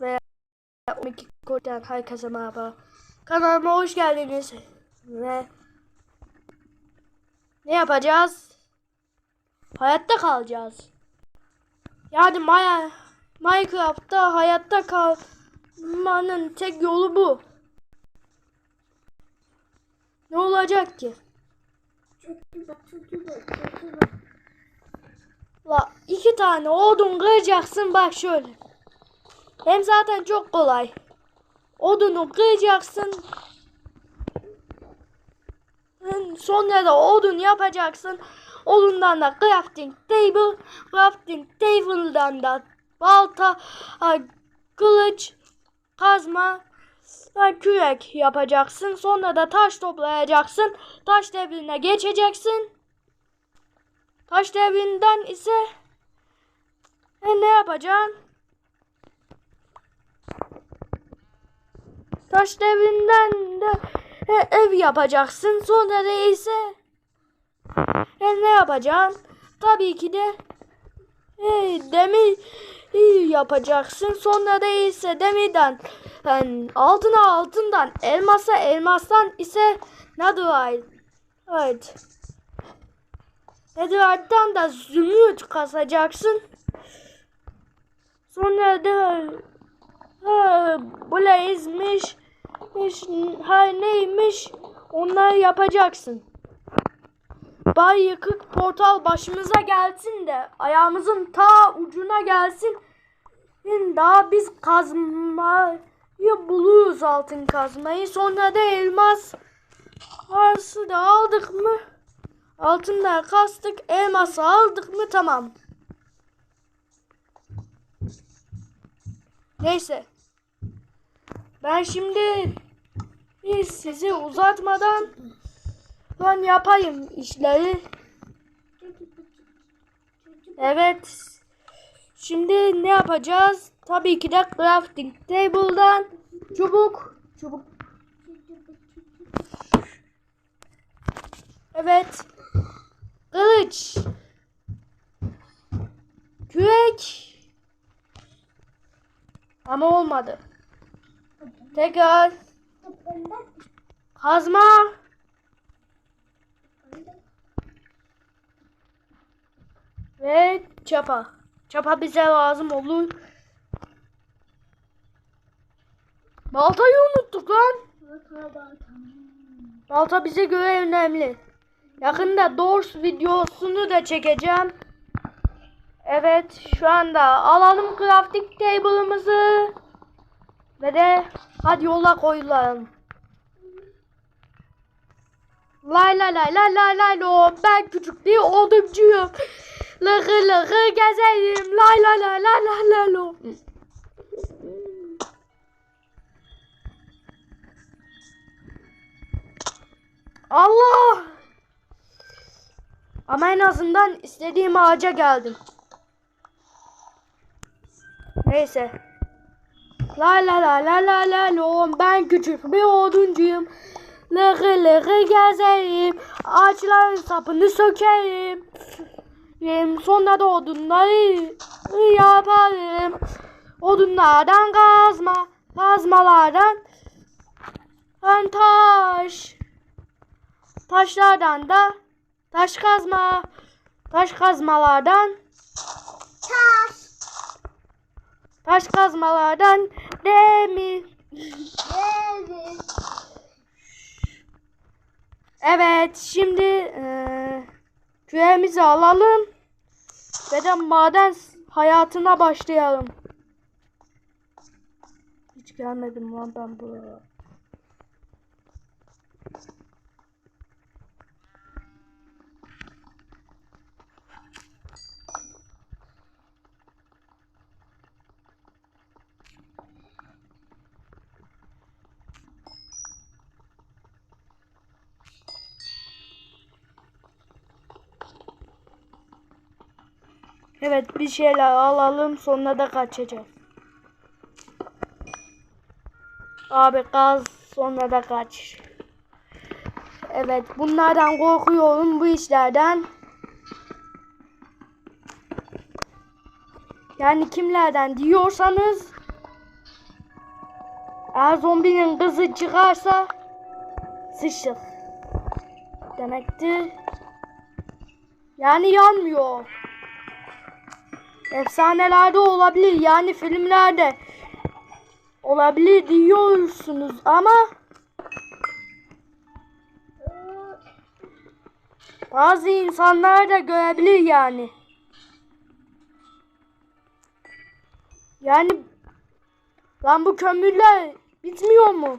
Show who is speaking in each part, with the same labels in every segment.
Speaker 1: ve 12 koddan herkese merhaba. Kanalıma hoş geldiniz. Ve ne yapacağız? Hayatta kalacağız. Yani Maya, Minecraft'ta hayatta kalmanın tek yolu bu. Ne olacak ki? La iki tane odun kıracaksın bak şöyle. Hem zaten çok kolay. Odunu kıracaksın. Sonra da odun yapacaksın. Odundan da crafting table, crafting table'dan da balta, kılıç, kazma, kürek yapacaksın. Sonra da taş toplayacaksın. Taş devrine geçeceksin. Taş devrinden ise e, ne yapacaksın? Taş devrinden de e, ev yapacaksın. Sonra da e, ne yapacaksın? Tabii ki de e, demir e, yapacaksın. Sonra da ise demirden yani altına altından elmasa elmastan ise netherite. Evet. Netherite'dan da zümrüt kasacaksın. Sonra da ha, blazmiş iş, her neymiş onları yapacaksın. Bay yıkık portal başımıza gelsin de ayağımızın ta ucuna gelsin. Daha biz kazmayı buluruz altın kazmayı. Sonra da elmas varsı da aldık mı? Altından kastık. Elması aldık mı? Tamam. Neyse. Ben şimdi biz sizi uzatmadan ben yapayım işleri. Evet. Şimdi ne yapacağız? Tabii ki de crafting table'dan çubuk çubuk. Evet. Kılıç. Kürek. Ama olmadı. Tekrar. Kazma. Ve çapa. Çapa bize lazım olur. Baltayı unuttuk lan. Balta bize göre önemli. Yakında Doors videosunu da çekeceğim. Evet şu anda alalım crafting table'ımızı. Ve de hadi yola koyulalım. Lay lay lay lay lay lay lo ben küçük bir odumcuyum. Lıkı lıkı gezerim lay lay lay lay lay lay lo. Allah! Ama en azından istediğim ağaca geldim. Neyse. La la la la la la lo ben küçük bir oduncuyum. Lıkı lıkı gezerim. Ağaçların sapını sökerim. Sonra da odunları yaparım. Odunlardan kazma. Kazmalardan ben taş. Taşlardan da taş kazma. Taş kazmalardan
Speaker 2: Taş.
Speaker 1: Taş kazmalardan demir.
Speaker 2: Evet.
Speaker 1: Evet şimdi eee küreğimizi alalım ve de maden hayatına başlayalım. Hiç gelmedim lan ben buraya. Evet bir şeyler alalım sonra da kaçacağız. Abi gaz sonra da kaç. Evet bunlardan korkuyorum bu işlerden. Yani kimlerden diyorsanız Eğer zombinin kızı çıkarsa sıçtık. Demektir. Yani yanmıyor. Efsanelerde olabilir yani filmlerde olabilir diyorsunuz ama bazı insanlar da görebilir yani. Yani lan bu kömürler bitmiyor mu?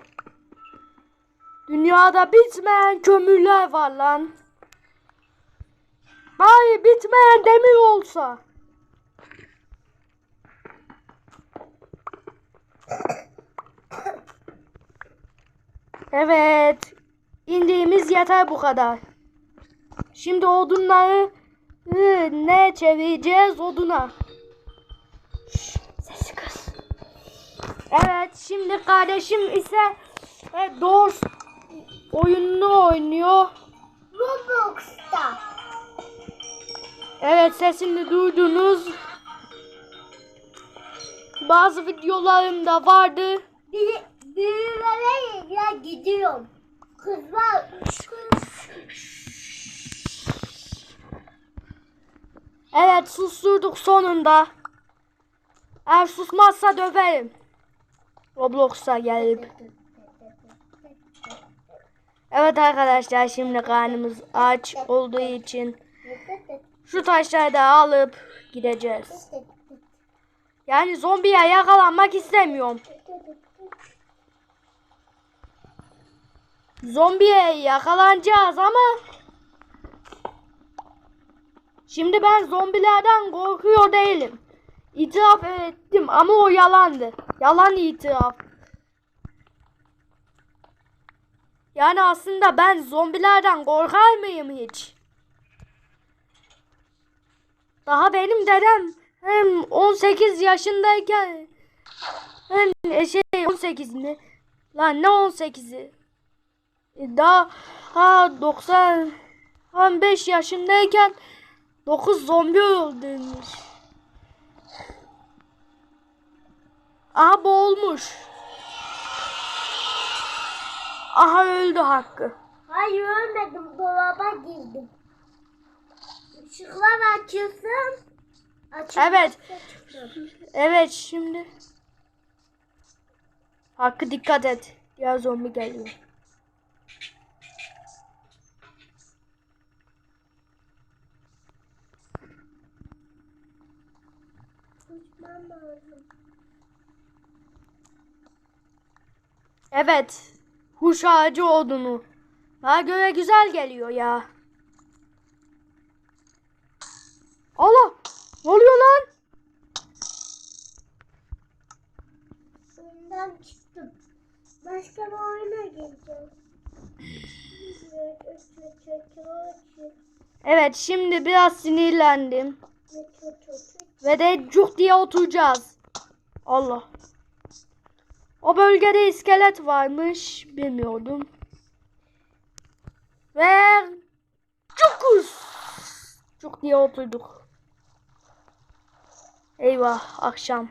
Speaker 1: Dünyada bitmeyen kömürler var lan. Bari bitmeyen demir olsa. Evet. indiğimiz yeter bu kadar. Şimdi odunları ne çevireceğiz oduna. Şşş, sesi kız. Evet şimdi kardeşim ise e, Doors oyununu oynuyor.
Speaker 2: Roblox'ta.
Speaker 1: Evet sesini duydunuz. Bazı videolarımda vardı.
Speaker 2: Bir, büyümelere ya gidiyorum. Kızlar. Kız.
Speaker 1: Evet susturduk sonunda. Eğer susmazsa döverim. Roblox'a gelip. Evet arkadaşlar şimdi karnımız aç olduğu için şu taşları da alıp gideceğiz. Yani zombiye yakalanmak istemiyorum. Zombiye yakalanacağız ama Şimdi ben zombilerden korkuyor değilim. İtiraf ettim ama o yalandı. Yalan itiraf. Yani aslında ben zombilerden korkar mıyım hiç? Daha benim dedem hem 18 yaşındayken hem şey 18 mi? Lan ne 18'i? Daha ha 90 15 yaşındayken 9 zombi öldürmüş. Aha boğulmuş. Aha öldü Hakkı.
Speaker 2: Hayır ölmedim. Dolaba girdim. Işıklar açılsın. Açılmazsa
Speaker 1: Evet. Evet şimdi. Hakkı dikkat et. Diğer zombi geliyor. Evet. Huş ağacı odunu. Bana göre güzel geliyor ya. Allah! Ne oluyor lan?
Speaker 2: Oyundan çıktım. Başka bir oyuna gireceğim.
Speaker 1: Evet şimdi biraz sinirlendim. Ve de cuk diye oturacağız. Allah. O bölgede iskelet varmış. Bilmiyordum. Ve cukus. Cuk diye oturduk. Eyvah akşam.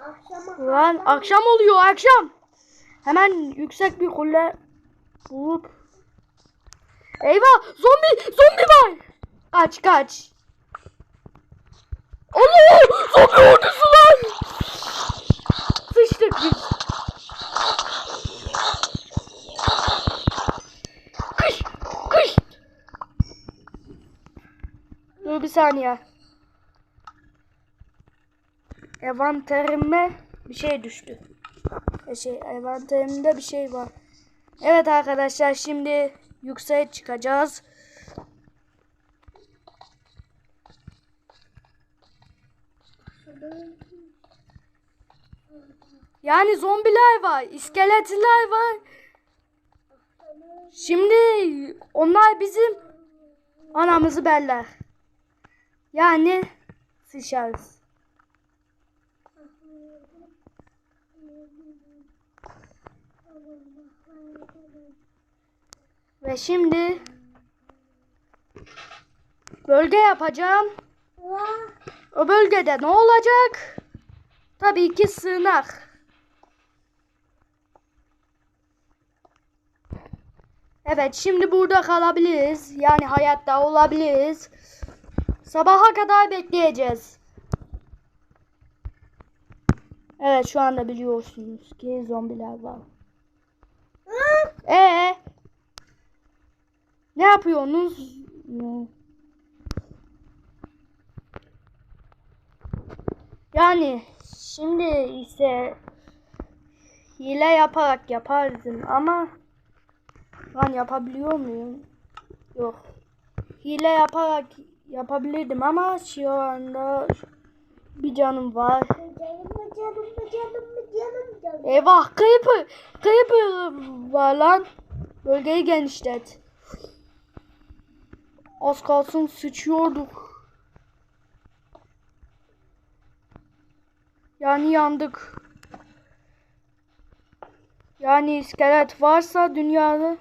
Speaker 2: Akşama
Speaker 1: Lan akşam oluyor akşam. Hemen yüksek bir kule bulup. Eyvah zombi zombi var. Kaç kaç. Allah zombi ordusu lan. Sıçtık biz. Kış kış. Dur bir saniye. Envanterime bir şey düştü. E şey envanterimde bir şey var. Evet arkadaşlar şimdi yükseğe çıkacağız. Yani zombiler var, iskeletler var. Şimdi onlar bizim anamızı beller. Yani sıçarız. Ve şimdi bölge yapacağım. O bölgede ne olacak? Tabii ki sığınak. Evet şimdi burada kalabiliriz. Yani hayatta olabiliriz. Sabaha kadar bekleyeceğiz. Evet şu anda biliyorsunuz ki zombiler var. Ee ne yapıyorsunuz? Yani şimdi ise hile yaparak yapardım ama ben yapabiliyor muyum? Yok. Hile yaparak yapabilirdim ama şu anda bir canım var.
Speaker 2: Canım mı canım mı canım mı canım canım.
Speaker 1: Eyvah creeper. Creeper var lan. Bölgeyi genişlet. Az kalsın sıçıyorduk. Yani yandık. Yani iskelet varsa dünyada.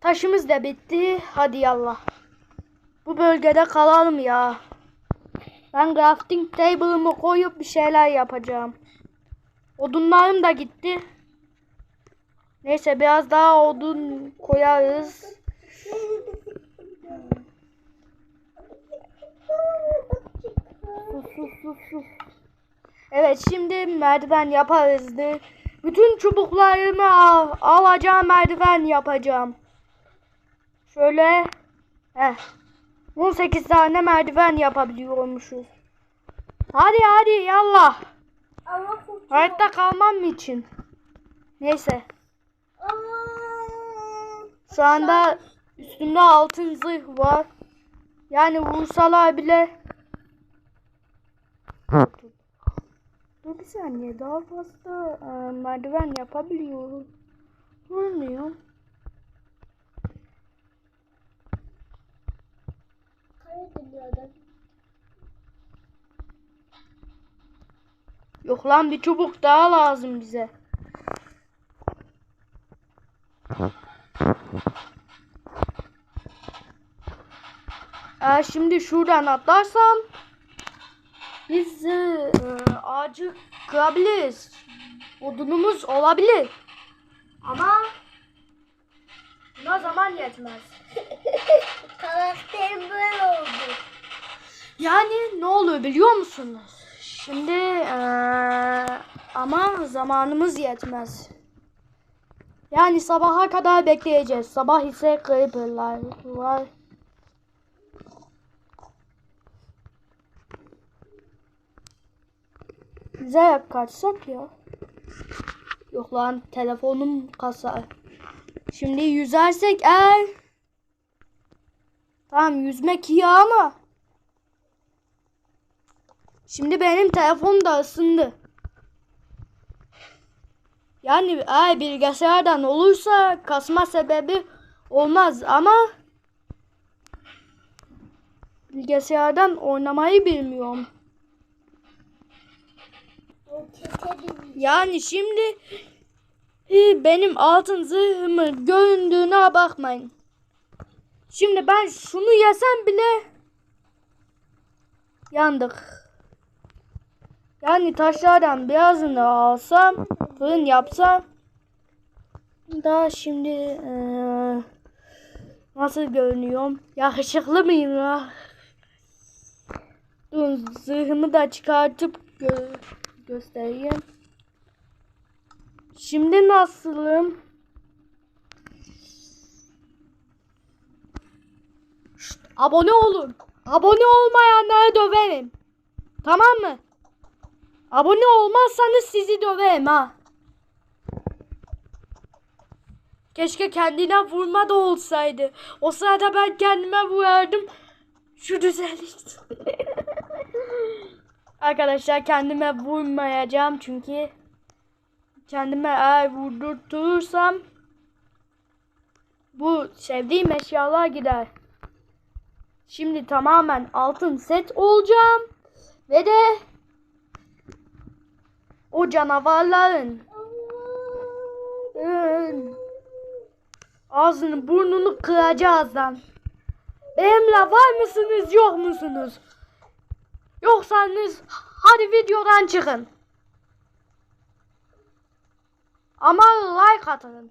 Speaker 1: Taşımız da bitti. Hadi yallah. Bu bölgede kalalım ya. Ben crafting table'ımı koyup bir şeyler yapacağım. Odunlarım da gitti. Neyse biraz daha odun koyarız. Evet şimdi merdiven yaparızdı. Bütün çubuklarımı al, alacağım merdiven yapacağım. Şöyle. Heh. 18 tane merdiven yapabiliyormuşuz. Hadi hadi yallah. Hayatta kalmam için. Neyse. Şu anda üstümde altın zırh var. Yani vursalar bile. Dur bir saniye daha fazla e, merdiven yapabiliyorum. Vurmuyor. Yok lan bir çubuk daha lazım bize. Eğer şimdi şuradan atlarsam biz e, ağacı kırabiliriz. Odunumuz olabilir. Ama buna zaman yetmez.
Speaker 2: Karakterim böyle oldu.
Speaker 1: Yani ne oluyor biliyor musunuz? Şimdi eee, ama zamanımız yetmez. Yani sabaha kadar bekleyeceğiz. Sabah ise creeper'lar var. Güzel kaçsak ya. Yok lan telefonum kasa. Şimdi yüzersek eğer Tamam yüzmek iyi ama Şimdi benim telefon da ısındı. Yani eğer bilgisayardan olursa kasma sebebi olmaz ama bilgisayardan oynamayı bilmiyorum. Yani şimdi e, benim altın zırhımın göründüğüne bakmayın. Şimdi ben şunu yesem bile yandık. Yani taşlardan birazını alsam, fırın yapsam da şimdi eee, nasıl görünüyorum? Yakışıklı mıyım ya? Dur zırhımı da çıkartıp gö- göstereyim. Şimdi nasılım? Abone olun. Abone olmayanları döverim. Tamam mı? Abone olmazsanız sizi döverim ha. Keşke kendine vurma da olsaydı. O sırada ben kendime vurardım. Şu düzenlik. Arkadaşlar kendime vurmayacağım çünkü kendime eğer vurdurtursam bu sevdiğim eşyalar gider. Şimdi tamamen altın set olacağım ve de o canavarların ın, ağzını burnunu kıracağız lan. Benimle var mısınız yok musunuz? Yoksanız hadi videodan çıkın. Ama like atın.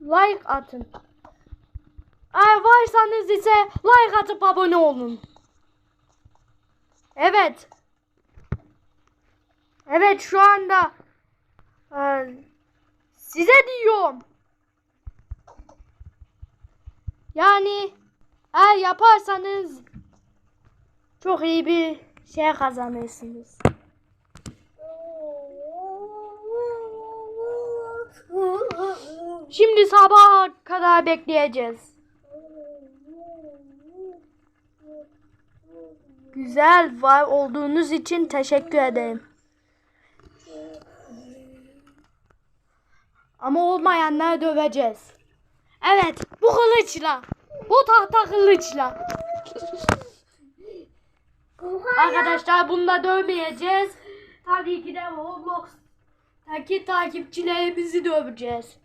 Speaker 1: like atın. Eğer varsanız ise like atıp abone olun. Evet. Evet şu anda e, size diyorum. Yani eğer yaparsanız çok iyi bir şey kazanırsınız. Şimdi sabaha kadar bekleyeceğiz. Güzel var olduğunuz için teşekkür ederim. Ama olmayanları döveceğiz. Evet, bu kılıçla. Bu tahta kılıçla. Arkadaşlar bunu da dövmeyeceğiz. Tabii ki de Roblox'taki takipçilerimizi döveceğiz.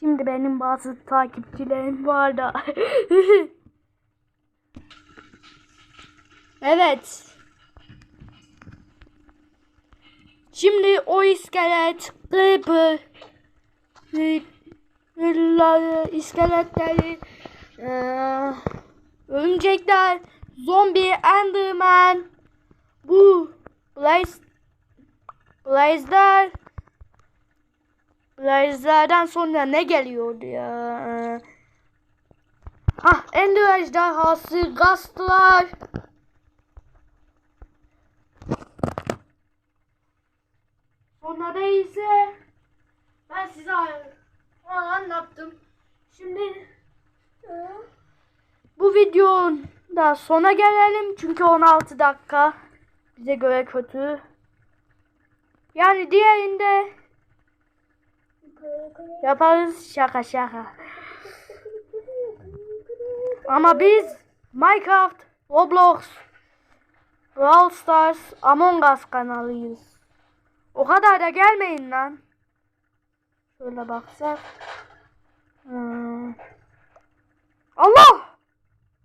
Speaker 1: Şimdi benim bazı takipçilerim var da. evet. Şimdi o iskelet, e, hırları, iskeletleri, eee, örümcekler, zombi, enderman, bu, blaze, blaze'ler, blaze'lerden sonra ne geliyordu ya? Ah, ender ejderhası, gastlar. Sonra da ise ben size anlattım. Şimdi bu videonun da sona gelelim çünkü 16 dakika bize göre kötü. Yani diğerinde yaparız şaka şaka. Ama biz Minecraft, Roblox, Brawl Stars, Among Us kanalıyız. O kadar da gelmeyin lan. Şöyle baksak. Hmm. Allah!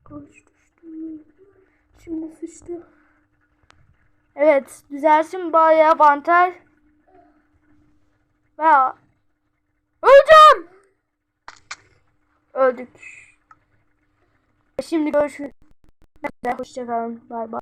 Speaker 1: Kılıç düştü. Şimdi sıçtı. Evet, düzelsin bari avantaj. Ve öleceğim. Öldük. Şimdi görüşürüz. Hoşçakalın. Bay bay.